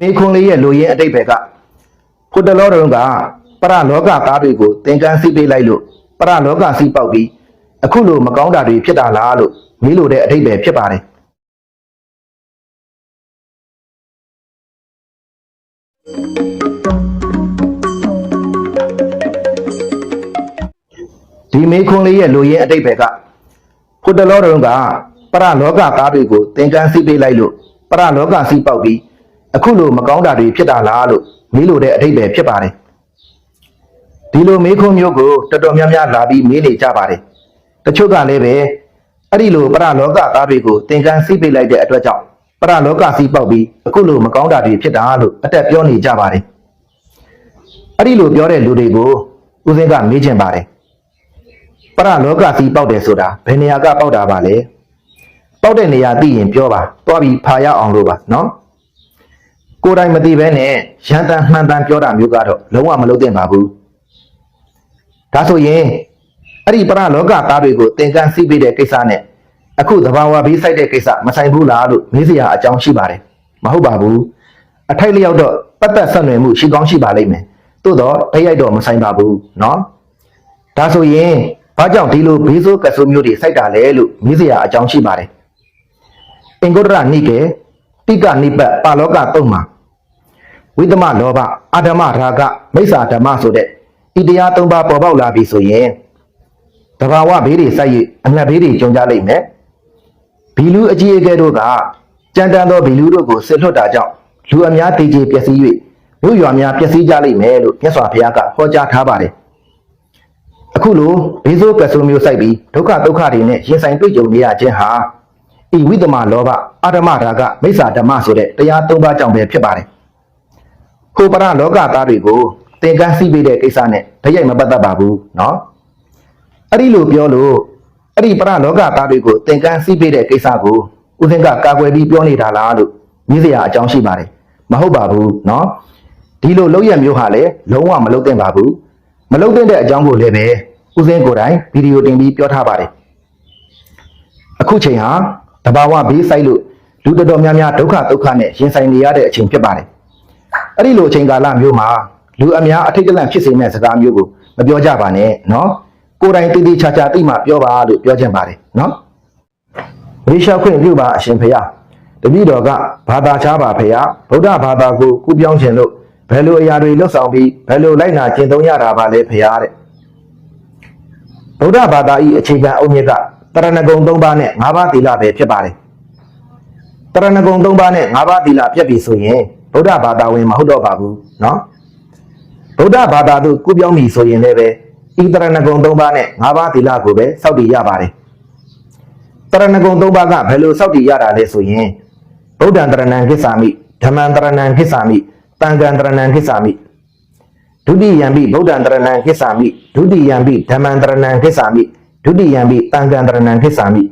မိခွန်လေးရဲ့လူရင်းအတိတ်ဘက်ကဖုတလောတုံးကပရလောကသားတွေကိုသင်္ကန်းစီးပေးလိုက်လို့ပရလောကစီးပေါက်ပြီးအခုလိုမကောင်းတာတွေဖြစ်တာလားလို့မေးလို့တဲ့အတိတ်ပဲဖြစ်ပါတယ်ဒီမေခွန်လေးရဲ့လူရင်းအတိတ်ဘက်ကဖုတလောတုံးကပရလောကသားတွေကိုသင်္ကန်းစီးပေးလိုက်လို့ပရလောကစီးပေါက်ပြီး အခုလိုမကောင်းတာတွေဖြစ်တာလားလို့မေးလို့တဲ့အတိတ်ပဲဖြစ်ပါတယ်ဒီလိုမေးခွန်းမျိုးကိုတော်တော်များများလာပြီးမေးနေကြပါတယ်တချို့ကလည်းပဲအဲ့ဒီလိုပရလောကသားတွေကိုသင်္ကန်းစီးပေးလိုက်တဲ့အတွက်ကြောင့်ပရလောကစီးပေါက်ပြီးအခုလိုမကောင်းတာတွေဖြစ်တာလို့အတက်ပြောနေကြပါတယ်အဲ့ဒီလိုပြောတဲ့လူတွေကိုဦးစင်းကမေးချင်ပါတယ်ပရလောကစီပေါက်တယ်ဆိုတာဘယ်နေရာကပေါက်တာပါလဲပေါက်တဲ့နေရာသိရင်ပြောပါသွားပြီးဖာရအောင်လို့ပါနော် ကိုယ်တိုင်မသိဘဲနဲ့ရန်တန်မှန်တန်ပြောတာမျိုးကတော့လုံးဝမလုပ်သင့်ပါဘူးဒါဆိုရင်အဲ့ဒီပရလောကသားတွေကိုသင်္ကန်းစီးပေးတဲ့ကိစ္စနဲ့အခုသဘာဝဘေးဆိုင်တဲ့ကိစ္စမဆိုင်ဘူးလားလို့မေးစရာအကြောင်းရှိပါတယ်မဟုတ်ပါဘူးအထိုက်လျောက်တော့ပတ်သက်ဆက်နွယ်မှုရှိကောင်းရှိပါလိမ့်မယ်သို့တော့တိုက်ရိုက်တော့မဆိုင်ပါဘူးနော်ဒါဆိုရင်ဘာကြောင့်ဒီလိုဘေးဆိုးကဆူမျိုးတွေစိုက်တာလဲလို့မေးစရာအကြောင်းရှိပါတယ်။အင်္ဂုတ္တရနိကေ တိကနိပတ်ပါလောကသုံးမှာဝိသမလောဘအာဓမ္မရာဂမိစ္ဆာဓမ္မဆိုတဲ့ဤတရားသုံးပါးပေါ်ပေါက်လာပြီဆိုရင်တဘာဝဘေးတွေစိုက်ရအငတ်ဘေးတွေကြုံကြလိမ့်မယ်။ဘီလူအကြီးအကဲတို့ကကြံတန်းသောဘီလူတို့ကိုဆစ်လွတ်တာကြောင့်လူအများတေကျေပျက်စီး၍မြို့ရွာများပျက်စီးကြလိမ့်မယ်လို့မြတ်စွာဘုရားကဟောကြားထားပါတယ်။အခုလိုဘေးဆိုးကဆူမျိုးစိုက်ပြီးဒုက္ခဒုက္ခတွေနဲ့ရင်ဆိုင်တွေ့ကြုံနေရခြင်းဟာ ဤဝိသမလောဘအာဓမ္မရာဂမိစ္ဆာဓမ္မဆိုတဲ့တရားသုံးပါးကြောင့်ပဲဖြစ်ပါတယ်။ဟိုပရလောကသားတွေကိုသင်္ကန်းစီးပေးတဲ့ကိစ္စနဲ့တရိုက်မပတ်သက်ပါဘူးနော်။အဲ့ဒီလိုပြောလို့အဲ့ဒီပရလောကသားတွေကိုသင်္ကန်းစီးပေးတဲ့ကိစ္စကိုဦးစင်းကကာကွယ်ပြီးပြောနေတာလားလို့မြည်စရာအကြောင်းရှိပါတယ်။မဟုတ်ပါဘူးနော်။ဒီလိုလောက်ရမျိုးဟာလည်းလုံးဝမလုပ်သင့်ပါဘူး။မလုပ်တဲ့အကြောင်းကိုလည်းပဲဦးစင်းကိုယ်တိုင်ဗီဒီယိုတင်ပြီးပြောထားပါတယ်အခုချိန်ဟာ တဘာဝဘေးဆိုင်လို့လူတော်တော်များများဒုက္ခဒုက္ခနဲ့ရင်ဆိုင်နေရတဲ့အချိန်ဖြစ်ပါတယ်။အဲ့ဒီလိုအချိန်ကာလမျိုးမှာလူအများအထိတ်တလန့်ဖြစ်စေမဲ့စကားမျိုးကိုမပြောကြပါနဲ့နော်။ကိုယ်တိုင်တည်တည်ချာချာသိမှပြောပါလို့ပြောချင်ပါတယ်နော်။ရေရှောက်ခွင့်ပြုပါအရှင်ဖေယ။တပည့်တော်ကဘာသာချားပါဖေယ။ဗုဒ္ဓဘာသာကိုကူပြောင်းခြင်းလို့ဘယ်လိုအရာတွေလှုပ်ဆောင်ပြီးဘယ်လိုလိုက်နာကျင့်သုံးရတာပါလဲဖေယတဲ့။ဗုဒ္ဓဘာသာ၏အခြေခံအုတ်မြစ်က တရဏဂုံ၃ပါးနဲ့၅ပါးသီလပဲဖြစ်ပါတယ်တရဏဂုံ၃ပါးနဲ့၅ပါးသီလပြတ်ပြီဆိုရင်ဗုဒ္ဓဘာသာဝင်မဟုတ်တော့ပါဘူးเนาะဗုဒ္ဓဘာသာသို့ကူးပြောင်းပြီဆိုရင်လည်းပဲဤတရဏဂုံ၃ပါးနဲ့၅ပါးသီလကိုပဲစောင့်တည်ရပါတယ်တရဏဂုံ၃ပါးကဘယ်လိုစောင့်တည်ရတာလဲဆိုရင်ဗုဒ္ဓံတရဏံခိစ္ဆာမိဓမ္မံတရဏံခိစ္ဆာမိတန်ခံတရဏံခိစ္ဆာမိ ဒုတိယံပိဗုဒ္ဓံတရဏံခိစ္ဆာမိဒုတိယံပိဓမ္မံတရဏံခိစ္ဆာမိ ဒုတိယံပိတံဃံတရဏံခိစ္ဆာမိ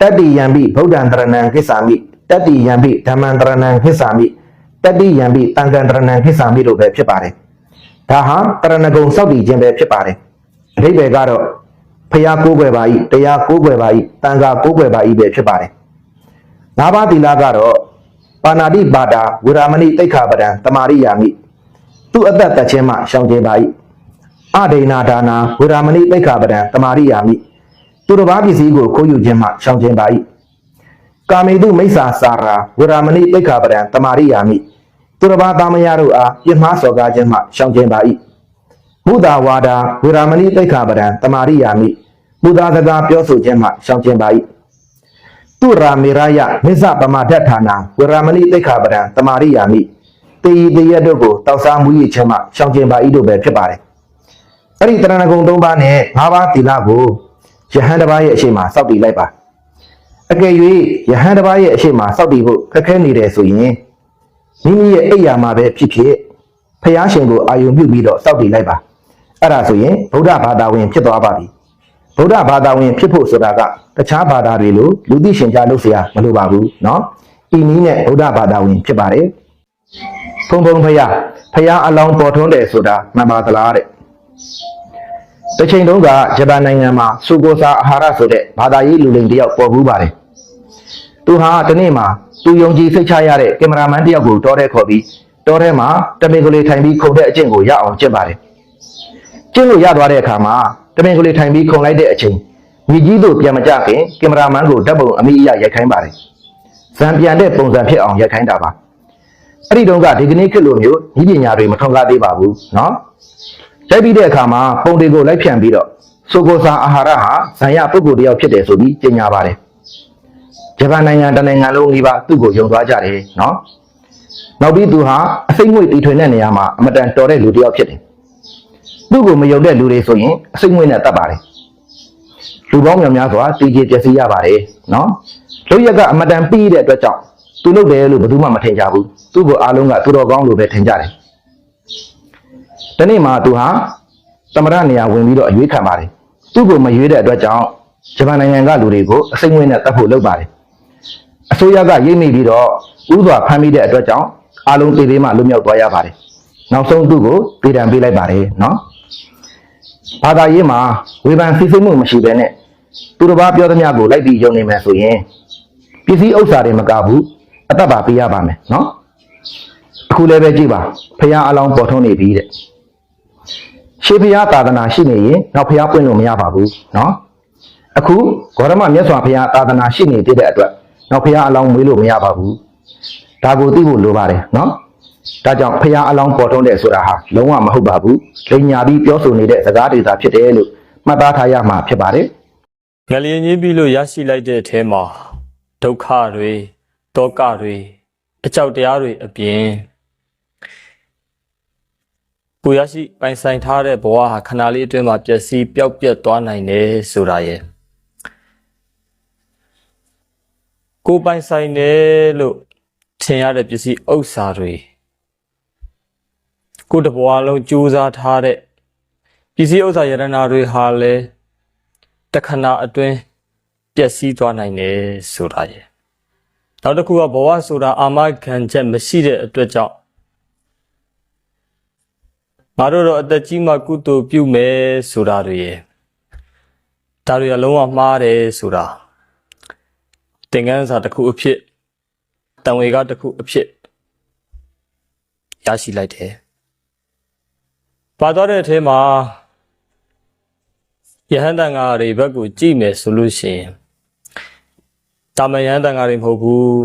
တတ္တိယံပိဗုဒ္ဓံတရဏံခိစ္ဆာမိတတ္တိယံပိဓမ္မံတရဏံခိစ္ဆာမိတတ္တိယံပိတံဃံတရဏံခိစ္ဆာမိလို့ပဲဖြစ်ပါတယ်ဒါဟာတရဏဂုံစောက်တည်ခြင်းပဲဖြစ်ပါတယ်အဓိပ္ပာယ်ကတော့ဖျားကိုးကွယ်ပါ၏တရားကိုးကွယ်ပါ၏တန်ခါကိုးကွယ်ပါ၏ပဲဖြစ်ပါတယ်ငါးပါးသီလကတော့ပါဏာတိပါဒာဝေရမဏိတိခါပဒံတမာရိယာမိသူအသက်သက်ချင်းမှရှောင်ကျင်ပါ၏ အဒိနာဒါနာဝေရမဏိပိခာပဒံတမာရိယာမိသူတစ်ပါးပစ္စည်းကိုခိုးယူခြင်းမှရှောင်ကျင်ပါ၏ကာမေတုမိစ္ဆာစာရာဝေရမဏိပိခာပဒံတမာရိယာမိသူတစ်ပါးသားမယားတို့အားပြစ်မှားစော်ကားခြင်းမှရှောင်ကျင်ပါ၏မုဒ္ဒဝါဒာဝေရမဏိပိခာပဒံတမာရိယာမိမုဒ္ဒစကားပြောဆိုခြင်းမှရှောင်ကျင်ပါ၏သူရာမေရယမိစ္ဆပမာဒဋ္ဌာနာဝေရမဏိပိခာပဒံတမာရိယာမိတေဤတေရတို့ကိုတောက်စားမှုရခြင်းမှရှောင်ကျင်ပါ၏တို့ပဲဖြစ်ပါတယ်။ အဲ့ဒီတရဏဂုံ၃ပါးနဲ့၅ပါးသီလကိုယဟန်တစ်ပါးရဲ့အရှိမစောက်တည်လိုက်ပါ။အကယ်၍ယဟန်တစ်ပါးရဲ့အရှိမစောက်တည်ဖို့ခက်ခဲနေတယ်ဆိုရင်မိမိရဲ့အိယာမှာပဲဖြစ်ဖြစ်ဖះရှင်ကိုအာယုံပြုပြီးတော့စောက်တည်လိုက်ပါ။အဲ့ဒါဆိုရင်ဗုဒ္ဓဘာသာဝင်ဖြစ်သွားပါပြီ။ဗုဒ္ဓဘာသာဝင်ဖြစ်ဖို့ဆိုတာကတခြားဘာသာတွေလိုလူသိရှင်ကြားလို့เสียမလိုပါဘူးเนาะ။ဤနည်းနဲ့ဗုဒ္ဓဘာသာဝင်ဖြစ်ပါတယ်။ ဖုံဖုံဖယားဖယားအလောင်းပေါ်ထွန်းတယ်ဆိုတာမှန်ပါသလားတဲ့ တစ်ချိန်တုန်းကဂျပန်နိုင်ငံမှာစူကိုစာအာဟာရဆိုတဲ့ဘာသာရေးလူလိမ်တယောက်ပေါ်ဘူးပါတယ် သူဟာတနေ့မှာသူယုံကြည်စိတ်ချရတဲ့ကင်မရာမန်တစ်ယောက်ကိုတောထဲခေါ်ပြီးတောထဲမှာတမင်ကလေးထိုင်ပြီးခုန်တဲ့အကျင့်ကိုရအောင်ကျင့်ပါတယ်ကျင့်လို့ရသွားတဲ့အခါမှာတမင်ကလေးထိုင်ပြီးခုန်လိုက်တဲ့အချိန်မြေကြီးတို့ပြန်မကြခင်ကင်မရာမန်ကိုဓာတ်ပုံအမိအယရိုက်ခိုင်းပါတယ်ဇံပြန်တဲ့ပုံစံဖြစ်အောင်ရိုက်ခိုင်းတာပါအဲ့ဒီတုန်းကဒီကနေ့ခေတ်လိုမျိုးဤပညာတွေမထွန်ကားသေးပါဘူးเนาะ ရိုက်ပြီးတဲ့အခါမှာပုံတွေကိုလိုက်ဖြန့်ပြီးတော့ဆိုကိုဆာအာဟာရဟာဇံရပုဂ္ဂိုလ်တစ်ယောက်ဖြစ်တယ်ဆိုပြီးကြေညာပါတယ်။ဂျပန်နိုင်ငံတစ်နိုင်ငံလုံးကြီးပါသူ့ကိုယုံသွားကြတယ်နော်။နောက်ပြီးသူဟာအစိမ့်ငွေတီထွင်တဲ့နေရာမှာအမတန်တော်တဲ့လူတစ်ယောက်ဖြစ်တယ်။သူ့ကိုမယုံတဲ့လူတွေဆိုရင်အစိမ့်ငွေနဲ့တတ်ပါတယ်။လူပေါင်းများများစွာတည်ကြည်ပျက်စီးရပါတယ်နော်။လူရက်ကအမတန်ပြီးတဲ့အတွက်ကြောင့်သူလုပ်တယ်လို့ဘယ်သူမှမထင်ကြဘူး။သူ့ကိုအားလုံးကသူတော်ကောင်းလို့ပဲထင်ကြတယ်။ ဒီနေ့မှာသူဟာသမရနေရာဝင်ပြီးတော့အရွေးခံပါတယ်သူ့ကိုမရွေးတဲ့အတွက်ကြောင့်ဂျပန်နိုင်ငံကလူတွေကိုအစိမ့်ဝင်နဲ့တတ်ဖို့လုပ်ပါတယ်အစိုးရကရိပ်မိပြီးတော့ဥစွာဖမ်းမိတဲ့အတွက်ကြောင့်အားလုံးသေသေးမှလွတ်မြောက်သွားရပါတယ်နောက်ဆုံးသူ့ကိုပြည်တံပေးလိုက်ပါတယ်နော်ဘာသာရေးမှာဝေဖန်စီစိတ်မှုမရှိဘဲနဲ့သူတစ်ပါးပြောသမျှကိုလိုက်ပြီးယုံနေမယ်ဆိုရင်ပစ္စည်းဥစ္စာတွေမကဘူးအသက်ပါပေးရပါမယ်နော်အခုလည်းပဲကြည့်ပါဖះအလောင်းပေါ်ထုံးနေပြီတဲ့ ရှေးဖျားသာသနာရှိနေရင်နောက်ဖျားပွင့်လို့မရပါဘူးเนาะအခုဂေါရမမြတ်စွာဘုရားသာသနာရှိနေတဲ့အတွက်နောက်ဖျားအလောင်းမွေးလို့မရပါဘူးဒါကိုသိဖို့လိုပါတယ်เนาะဒါကြောင့်ဖျားအလောင်းပေါ်ထုံးတယ်ဆိုတာဟာလုံးဝမဟုတ်ပါဘူးလိန်ညာပြီးပြောဆိုနေတဲ့စကားတွေသာဖြစ်တယ်လို့မှတ်သားထားရမှာဖြစ်ပါတယ် ငလျင်ကြီးပြီးလို့ရရှိလိုက်တဲ့အထဲမှာဒုက္ခတွေတောကတွေအကြောက်တရားတွေအပြင် ကိုရရှိပိုင်ဆိုင်ထားတဲ့ဘဝဟာခဏလေးအတွင်းမှာပျက်စီးပျောက်ပြက်သွားနိုင်တယ်ဆိုတာရဲ့ကိုပိုင်ဆိုင်တယ်လို့ထင်ရတဲ့ပစ္စည်းဥစ္စာတွေကိုတစ်ဘဝလုံးကြိုးစားထားတဲ့ပစ္စည်းဥစ္စာယရနာတွေဟာလည်းတခဏအတွင်းပျက်စီးသွားနိုင်တယ်ဆိုတာရယ်နောက်တစ်ခုကဘဝဆိုတာအာမခံချက်မရှိတဲ့အတွက်ကြောင့် ငါတို့တော့အသက်ကြီးမှကုသိုလ်ပြုမယ်ဆိုတာတွေရယ်ဒါတွေကလုံးဝမှားတယ်ဆိုတာသင်္ကန်းစာတစ်ခုအဖြစ်တံဝေကတစ်ခုအဖြစ်ရရှိလိုက်တယ်ပါသွားတဲ့အထဲမှာယဟန်တန်ဃာတွေဘက်ကိုကြည့်မယ်ဆိုလို့ရှိရင်တာမန်ယဟန်တန်ဃာတွေမဟုတ်ဘူး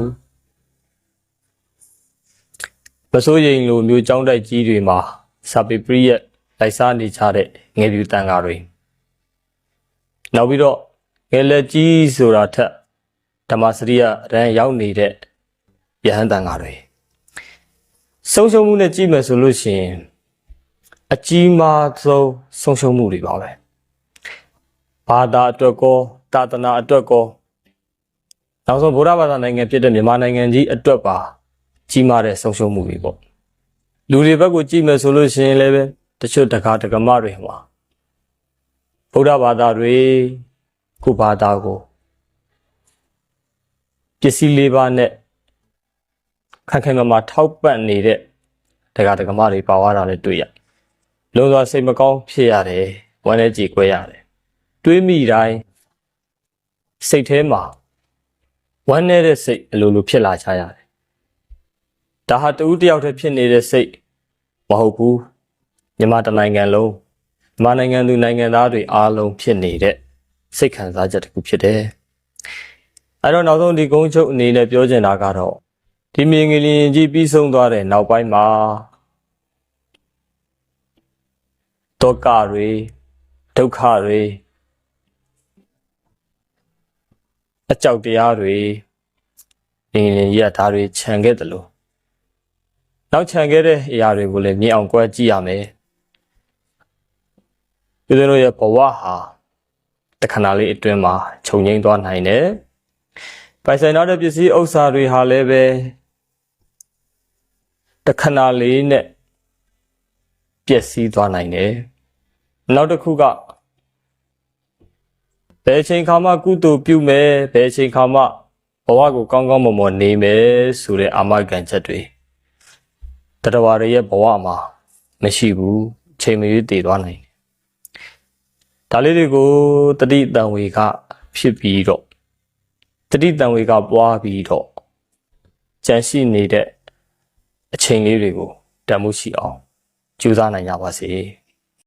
မစိုးရိမ်လိုမျိုးចောင်းတိုက်ကြီးတွေမှာ စာပေပရိယက်လိုက်စားနေကြတဲ့ငယ်ပြူတန်ဃာတွေနောက်ပြီးတော့ငယ်လက်ကြီးဆိုတာထက်ဓမ္မစရိယရန်ရောက်နေတဲ့ယဟန်တန်ဃာတွေဆုံးရှုံးမှုနဲ့ကြည့်မယ်ဆိုလို့ရှိရင်အကြီးမားဆုံးဆုံးရှုံးမှုတွေပါပဲဘာသာအတွက်ကောသာသနာအတွက်ကောနောက်ဆုံးဗုဒ္ဓဘာသာနိုင်ငံဖြစ်တဲ့မြန်မာနိုင်ငံကြီးအတွက်ပါကြီးမားတဲ့ဆုံးရှုံးမှုတွေပေါ့ လူတွေဘက်ကိုကြည့်မယ်ဆိုလို့ရှိရင်လည်းပဲတချို့တကားတကမတွေမှာဗုဒ္ဓဘာသာတွေခုဘာသာကိုပစ္စည်းလေးပါးနဲ့ခိုင်ခိုင်မာမာထောက်ပံ့နေတဲ့တကားတကမတွေပါသွားတာလည်းတွေ့ရလုံးစွာစိတ်မကောင်းဖြစ်ရတယ်ဝမ်းနဲ့ကြည်ကွဲရတယ်တွေးမိတိုင်းစိတ်ထဲမှာဝမ်းနေတဲ့စိတ်အလိုလိုဖြစ်လာကြရတယ်။ ဒါဟာတူတယောက်တည်းဖြစ်နေတဲ့စိတ်မဟုတ်ဘူး။မြန်မာတိုင်းနိုင်ငံလုံးမြန်မာနိုင်ငံသူနိုင်ငံသားတွေအားလုံးဖြစ်နေတဲ့စိတ်ခံစားချက်တစ်ခုဖြစ်တယ်။အဲတော့နောက်ဆုံးဒီကုန်းချုပ်အနေနဲ့ပြောချင်တာကတော့ဒီမြင်ကလေးကြီးပြီးဆုံးသွားတဲ့နောက်ပိုင်းမှာဒုက္ခတွေဒုက္ခတွေအကြောက်တရားတွေနေနေရဒါတွေခြံခဲ့တယ်လို့ နောက်ခြံခဲ့တဲ့အရာတွေကိုလည်းမြင်အောင်ကြွယ်ကြည့်ရမယ်ဒီလိုလိုရဲ့ဘဝဟာတခဏလေးအတွင်းမှာခြုံငိမ့်သွားနိုင်တယ်ပိုင်ဆိုင်ထားတဲ့ပစ္စည်းဥစ္စာတွေဟာလည်းပဲတခဏလေးနဲ့ပျက်စီးသွားနိုင်တယ်နောက်တစ်ခုကဘယ်အချိန်ခါမှကုသိုလ်ပြုမယ်ဘယ်အချိန်ခါမှဘဝကိုကောင်းကောင်းမွန်မွန်နေမယ်ဆိုတဲ့အာမခံချက်တွေ တတဝရရဲ့ဘဝမှာမရှိဘူးချိန်မရွေးတည်သွားနိုင်တယ်ဒါလေးတွေကိုတတိတံဝေကဖြစ်ပြီးတော့တတိတံဝေကပွားပြီးတော့ကြန့်ရှိနေတဲ့အချိန်လေးတွေကိုတန်မှုရှိအောင်ကြိုးစားနိုင်ကြပါစေ။